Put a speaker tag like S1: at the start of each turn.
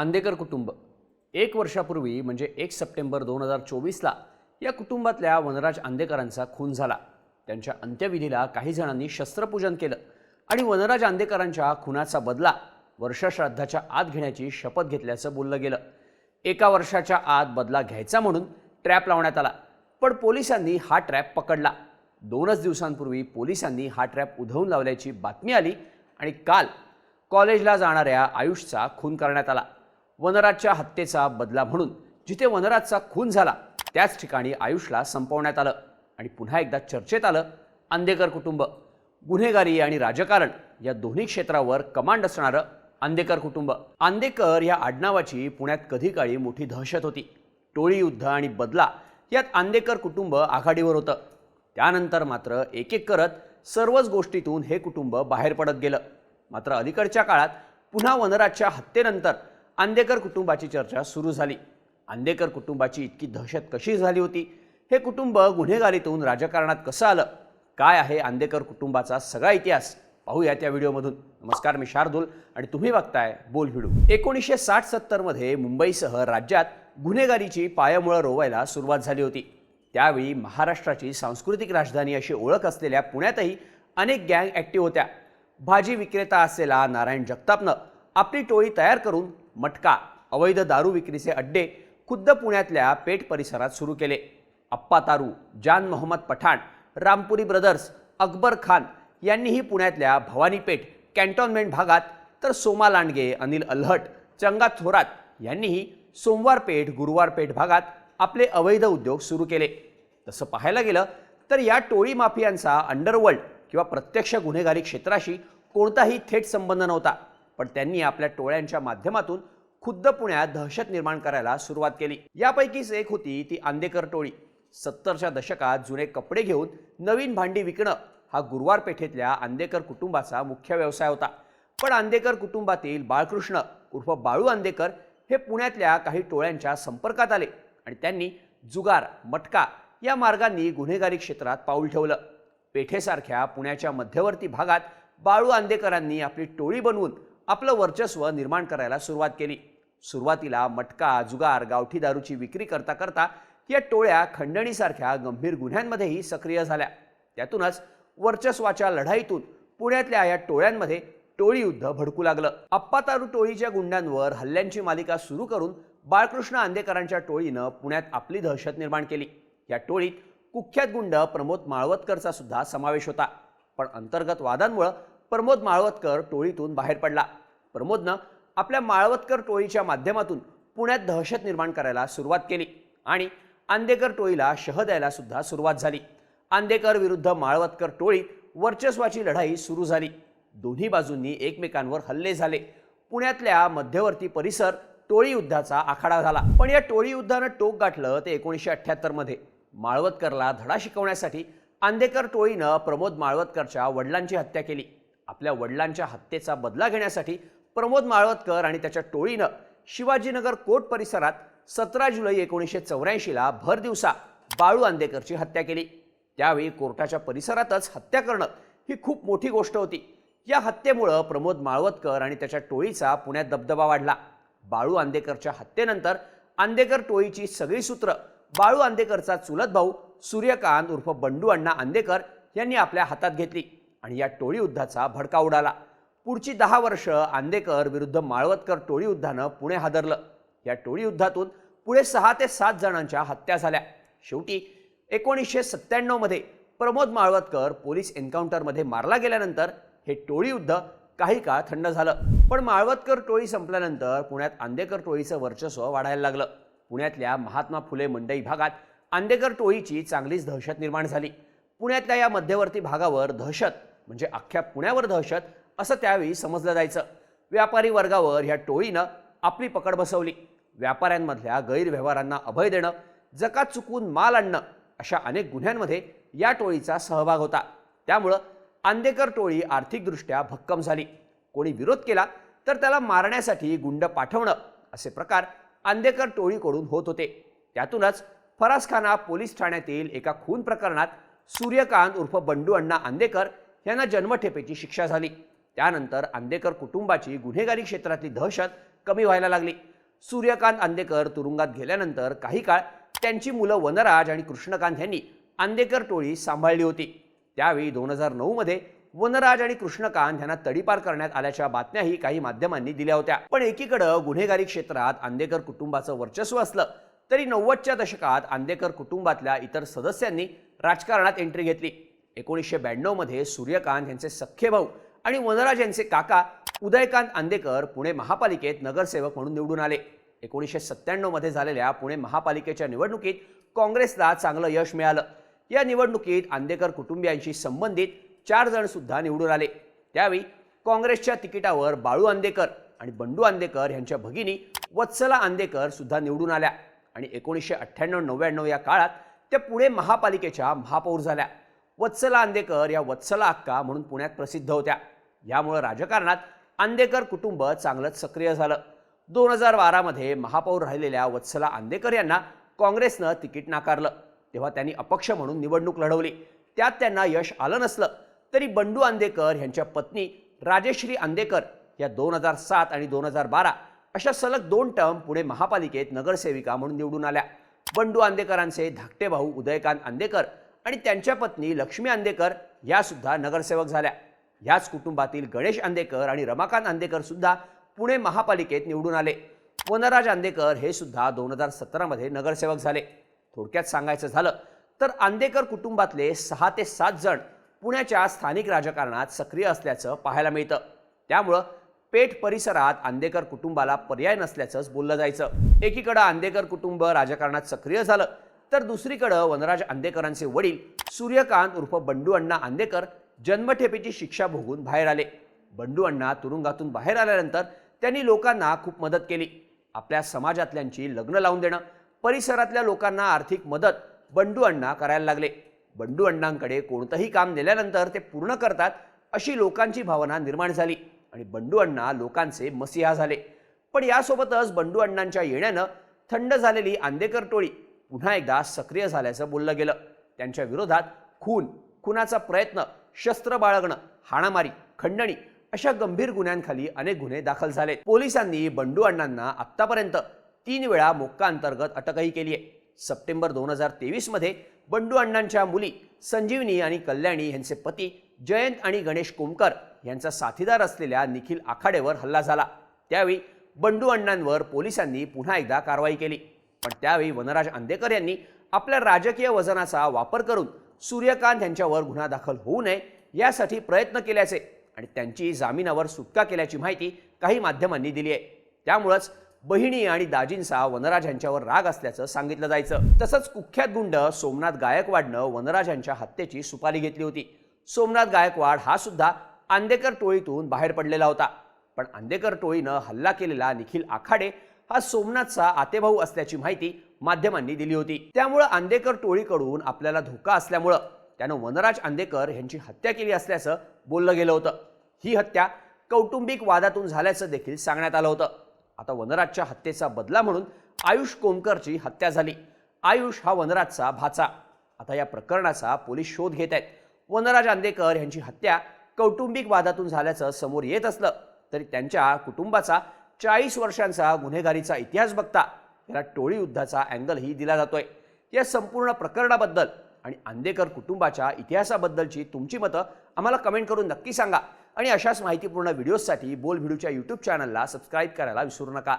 S1: आंदेकर कुटुंब. एक वर्षापूर्वी म्हणजे एक सप्टेंबर दोन हजार चोवीसला या कुटुंबातल्या वनराज आंदेकरांचा खून झाला. त्यांच्या अंत्यविधीला काही जणांनी शस्त्रपूजन केलं आणि वनराज आंदेकरांच्या खुनाचा बदला वर्षश्राद्धाच्या आत घेण्याची शपथ घेतल्याचं बोललं गेलं. एका वर्षाच्या आत बदला घ्यायचा म्हणून ट्रॅप लावण्यात आला पण पोलिसांनी हा ट्रॅप पकडला. दोनच दिवसांपूर्वी पोलिसांनी हा ट्रॅप उधळून लावल्याची बातमी आली आणि काल कॉलेजला जाणाऱ्या आयुषचा खून करण्यात आला. वनराजच्या हत्येचा बदला म्हणून जिथे वनराजचा खून झाला त्याच ठिकाणी आयुषला संपवण्यात आलं आणि पुन्हा एकदा चर्चेत आलं आंदेकर कुटुंब. गुन्हेगारी आणि राजकारण या दोन्ही क्षेत्रावर कमांड असणारं आंदेकर कुटुंब. आंदेकर या आडनावाची पुण्यात कधी काळी मोठी दहशत होती. टोळी युद्ध आणि बदला यात आंदेकर कुटुंब आघाडीवर होतं. त्यानंतर मात्र एक एक करत सर्वच गोष्टीतून हे कुटुंब बाहेर पडत गेलं. मात्र अलीकडच्या काळात पुन्हा वनराजच्या हत्येनंतर आंदेकर कुटुंबाची चर्चा सुरू झाली. आंदेकर कुटुंबाची इतकी दहशत कशी झाली होती? हे कुटुंब गुन्हेगारीतून राजकारणात कसं आलं? काय आहे आंदेकर कुटुंबाचा सगळा इतिहास? पाहूया त्या व्हिडिओमधून. नमस्कार मी शार्दूल आणि तुम्ही बघताय बोल व्हिडिओ एकोणीसशे साठ सत्तरमध्ये मुंबईसह राज्यात गुन्हेगारीची पायामुळं रोवायला सुरुवात झाली होती. त्यावेळी महाराष्ट्राची सांस्कृतिक राजधानी अशी ओळख असलेल्या पुण्यातही अनेक गँग ॲक्टिव्ह होत्या. भाजी विक्रेता असलेला नारायण जगतापनं आपली टोळी तयार करून मटका अवैध दारू विक्रीचे अड्डे खुद्द पुण्यातल्या पेठ परिसरात सुरू केले. अप्पा तारू जान मोहम्मद पठाण रामपुरी ब्रदर्स अकबर खान यांनीही पुण्यातल्या भवानी पेठ भागात तर सोमा लांडगे अनिल अल्हट चंगा थोरात यांनीही सोमवार पेठ गुरुवार पेठ भागात आपले अवैध उद्योग सुरू केले. तसं पाहायला गेलं तर या टोळी माफियांचा अंडरवर्ल्ड किंवा प्रत्यक्ष गुन्हेगारी क्षेत्राशी कोणताही थेट संबंध नव्हता. पण त्यांनी आपल्या टोळ्यांच्या माध्यमातून खुद्द पुण्यात दहशत निर्माण करायला सुरुवात केली. यापैकीच एक होती ती आंदेकर टोळी. सत्तरच्या दशकात जुने कपडे घेऊन नवीन भांडी विकणं हा गुरुवार पेठेतल्या आंदेकर कुटुंबाचा मुख्य व्यवसाय होता. पण आंदेकर कुटुंबातील बाळकृष्ण उर्फ बाळू आंदेकर हे पुण्यातल्या काही टोळ्यांच्या संपर्कात आले आणि त्यांनी जुगार मटका या मार्गांनी गुन्हेगारी क्षेत्रात पाऊल ठेवलं. पेठेसारख्या पुण्याच्या मध्यवर्ती भागात बाळू आंदेकरांनी आपली टोळी बनवून आपलं वर्चस्व निर्माण करायला सुरुवात केली. सुरुवातीला मटका जुगार गावठी दारूची विक्री करता करता या टोळ्या खंडणीसारख्या गंभीर गुन्ह्यांमध्येही सक्रिय झाल्या. त्यातूनच वर्चस्वाच्या लढाईतून पुण्यातल्या या टोळ्यांमध्ये टोळी युद्ध भडकू लागलं. अप्पातारू टोळीच्या गुंडांवर हल्ल्यांची मालिका सुरू करून बाळकृष्ण आंदेकरांच्या टोळीनं पुण्यात आपली दहशत निर्माण केली. या टोळीत कुख्यात गुंड प्रमोद माळवतकरचा सुद्धा समावेश होता. पण अंतर्गत वादांमुळं प्रमोद माळवतकर टोळीतून बाहेर पडला. प्रमोदनं आपल्या माळवतकर टोळीच्या माध्यमातून पुण्यात दहशत निर्माण करायला सुरुवात केली आणि आंदेकर टोळीला शह द्यायला सुद्धा सुरुवात झाली. आंदेकर विरुद्ध माळवतकर टोळी वर्चस्वाची लढाई सुरू झाली. दोन्ही बाजूंनी एकमेकांवर हल्ले झाले. पुण्यातल्या मध्यवर्ती परिसर टोळी युद्धाचा आखाडा झाला. पण या टोळी युद्धानं टोक गाठलं ते एकोणीसशे अठ्ठ्याहत्तरमध्ये माळवतकरला धडा शिकवण्यासाठी आंदेकर टोळीनं प्रमोद माळवतकरच्या वडिलांची हत्या केली. आपल्या वडिलांच्या हत्येचा बदला घेण्यासाठी प्रमोद माळवतकर आणि त्याच्या टोळीनं शिवाजीनगर कोर्ट परिसरात सतरा जुलै एकोणीसशे चौऱ्याऐंशीला भर दिवसा बाळू आंदेकरची हत्या केली. त्यावेळी कोर्टाच्या परिसरातच हत्या करणं ही खूप मोठी गोष्ट होती. या हत्येमुळं प्रमोद माळवतकर आणि त्याच्या टोळीचा पुण्यात दबदबा वाढला. बाळू आंदेकरच्या हत्येनंतर आंदेकर टोळीची सगळी सूत्र बाळू आंदेकरचा चुलत भाऊ सूर्यकांत उर्फ बंडू अण्णा आंदेकर यांनी आपल्या हातात घेतली आणि या टोळी युद्धाचा भडका उडाला. पुढची दहा वर्ष आंदेकर विरुद्ध माळवतकर टोळी युद्धानं पुणे हादरलं. या टोळी युद्धातून पुढे सहा ते सात जणांच्या हत्या झाल्या. शेवटी एकोणीसशे सत्त्याण्णवमध्ये प्रमोद माळवतकर पोलीस एन्काउंटरमध्ये मारला गेल्यानंतर हे टोळी युद्ध काही काळ थंड झालं. पण माळवतकर टोळी संपल्यानंतर पुण्यात आंदेकर टोळीचं वर्चस्व वाढायला लागलं. पुण्यातल्या महात्मा फुले मंडई भागात आंदेकर टोळीची चांगलीच दहशत निर्माण झाली. पुण्यातल्या या मध्यवर्ती भागावर दहशत म्हणजे अख्ख्या पुण्यावर दहशत असं त्यावेळी समजलं जायचं. व्यापारी वर्गावर ह्या टोळीनं आपली पकड बसवली. व्यापाऱ्यांमधल्या गैरव्यवहारांना अभय देणं जकात चुकून माल आणणं अशा अनेक गुन्ह्यांमध्ये या टोळीचा सहभाग होता. त्यामुळं आंदेकर टोळी आर्थिकदृष्ट्या भक्कम झाली. कोणी विरोध केला तर त्याला मारण्यासाठी गुंड पाठवणं असे प्रकार आंदेकर टोळीकडून होत होते. त्यातूनच फरासखाना पोलीस ठाण्यातील एका खून प्रकरणात सूर्यकांत उर्फ बंडू अण्णा आंदेकर यांना जन्मठेपेची शिक्षा झाली. त्यानंतर आंदेकर कुटुंबाची गुन्हेगारी क्षेत्रातली दहशत कमी व्हायला लागली. सूर्यकांत आंदेकर तुरुंगात गेल्यानंतर काही काळ त्यांची मुलं वनराज आणि कृष्णकांत यांनी आंदेकर टोळी सांभाळली होती. त्यावेळी दोन हजार नऊमध्ये वनराज आणि कृष्णकांत यांना तडीपार करण्यात आल्याच्या बातम्याही काही माध्यमांनी दिल्या होत्या. पण एकीकडं गुन्हेगारी क्षेत्रात आंदेकर कुटुंबाचं वर्चस्व असलं तरी नव्वदच्या दशकात आंदेकर कुटुंबातल्या इतर सदस्यांनी राजकारणात एंट्री घेतली. एकोणीसशे ब्याण्णवमध्ये सूर्यकांत यांचे सख्खे भाऊ आणि वनराज यांचे काका उदयकांत आंदेकर पुणे महापालिकेत नगरसेवक म्हणून निवडून आले. एकोणीसशे सत्त्याण्णवमध्ये झालेल्या पुणे महापालिकेच्या निवडणुकीत काँग्रेसला चांगलं यश मिळालं. या निवडणुकीत आंदेकर कुटुंबियांशी संबंधित चार जण सुद्धा निवडून आले. त्यावेळी काँग्रेसच्या तिकिटावर बाळू आंदेकर आणि बंडू आंदेकर यांच्या भगिनी वत्सला आंदेकर सुद्धा निवडून आल्या. आणि एकोणीसशे अठ्ठ्याण्णव नव्याण्णव या काळात त्या पुणे महापालिकेच्या महापौर झाल्या. वत्सला आंदेकर या वत्सला अक्का म्हणून पुण्यात प्रसिद्ध होत्या. यामुळं राजकारणात आंदेकर कुटुंब चांगलंच सक्रिय झालं. दोन हजार बारामध्ये महापौर राहिलेल्या वत्सला आंदेकर यांना काँग्रेसनं तिकीट नाकारलं. तेव्हा त्यांनी अपक्ष म्हणून निवडणूक लढवली. त्यात त्यांना यश आलं नसलं तरी बंडू आंदेकर यांच्या पत्नी राजेश्री आंदेकर या दोन हजार सात आणि दोन हजार बारा अशा सलग दोन टर्म पुणे महापालिकेत नगरसेविका म्हणून निवडून आल्या. बंडू आंदेकरांचे धाकटे भाऊ उदयकांत आंदेकर आणि त्यांच्या पत्नी लक्ष्मी आंदेकर या सुद्धा नगरसेवक झाल्या. याच कुटुंबातील गणेश आंदेकर आणि रमाकांत आंदेकर सुद्धा पुणे महापालिकेत निवडून आले. वनराज आंदेकर हे सुद्धा दोन हजार सतरामध्ये नगरसेवक झाले. थोडक्यात सांगायचं झालं तर आंदेकर कुटुंबातले सहा ते सात जण पुण्याच्या स्थानिक राजकारणात सक्रिय असल्याचं पाहायला मिळतं. त्यामुळं पेठ परिसरात आंदेकर कुटुंबाला पर्याय नसल्याचंच बोललं जायचं. एकीकडं आंदेकर कुटुंब राजकारणात सक्रिय झालं तर दुसरीकडं वनराज आंदेकरांचे वडील सूर्यकांत उर्फ बंडू अण्णा आंदेकर जन्मठेपेची शिक्षा भोगून बाहेर आले. बंडू अण्णा तुरुंगातून बाहेर आल्यानंतर त्यांनी लोकांना खूप मदत केली. आपल्या समाजातल्यांची लग्न लावून देणं परिसरातल्या लोकांना आर्थिक मदत बंडू अण्णा करायला लागले. बंडू अण्णांकडे कोणतंही काम दिल्यानंतर ते पूर्ण करतात अशी लोकांची भावना निर्माण झाली आणि बंडू अण्णा लोकांचे मसिहा झाले. पण यासोबतच बंडू अण्णांच्या येण्यानं थंड झालेली आंदेकर टोळी पुन्हा एकदा सक्रिय झाल्याचं बोललं गेलं. त्यांच्या विरोधात खून खुनाचा प्रयत्न शस्त्र बाळगणं हाणामारी खंडणी अशा गंभीर गुन्ह्यांखाली अनेक गुन्हे दाखल झाले. पोलिसांनी बंडू अण्णांना आत्तापर्यंत तीन वेळा मोक्का अंतर्गत अटकही केली आहे. सप्टेंबर दोन हजार तेवीसमध्ये बंडू अण्णांच्या मुली संजीवनी आणि कल्याणी यांचे पती जयंत आणि गणेश कोमकर यांचा साथीदार असलेल्या निखिल आखाडेवर हल्ला झाला. त्यावेळी बंडू अण्णांवर पोलिसांनी पुन्हा एकदा कारवाई केली. पण त्यावेळी वनराज आंदेकर यांनी आपल्या राजकीय वजनाचा वापर करून सूर्यकांत यांच्यावर गुन्हा दाखल होऊ नये यासाठी प्रयत्न केल्याचे आणि त्यांची जामिनावर सुटका केल्याची माहिती काही माध्यमांनी दिली आहे. त्यामुळंच बहिणी आणि दाजींचा वनराज यांच्यावर राग असल्याचं सांगितलं जायचं. तसंच कुख्यात गुंड सोमनाथ गायकवाडनं वनराज यांच्या हत्येची सुपारी घेतली होती. सोमनाथ गायकवाड हा सुद्धा आंदेकर टोळीतून बाहेर पडलेला होता. पण आंदेकर टोळीनं हल्ला केलेला निखिल आखाडे हा सोमनाथचा आतेभाऊ असल्याची माहिती माध्यमांनी दिली होती. त्यामुळं आंदेकर टोळीकडून आपल्याला धोका असल्यामुळं त्यानं वनराज आंदेकर यांची हत्या केली असल्याचं बोललं गेलं होतं. ही हत्या कौटुंबिक वादातून झाल्याचं देखील सांगण्यात आलं होतं. आता वनराजच्या हत्येचा बदला म्हणून आयुष कोमकरची हत्या झाली. आयुष हा वनराजचा भाचा. आता या प्रकरणाचा पोलीस शोध घेत आहेत. वनराज आंदेकर यांची हत्या कौटुंबिक वादातून झाल्याचं समोर येत असलं तरी त्यांच्या कुटुंबाचा चाळीस वर्षांचा गुन्हेगारीचा इतिहास बघता याला टोळी युद्धाचा अँगलही दिला जातोय. या संपूर्ण प्रकरणाबद्दल आणि आंदेकर कुटुंबाच्या इतिहासाबद्दलची तुमची मतं आम्हाला कमेंट करून नक्की सांगा. आणि अशाच माहितीपूर्ण व्हिडिओजसाठी बोल व्हिडिओच्या यूट्यूब चॅनलला सबस्क्राईब करायला विसरू नका.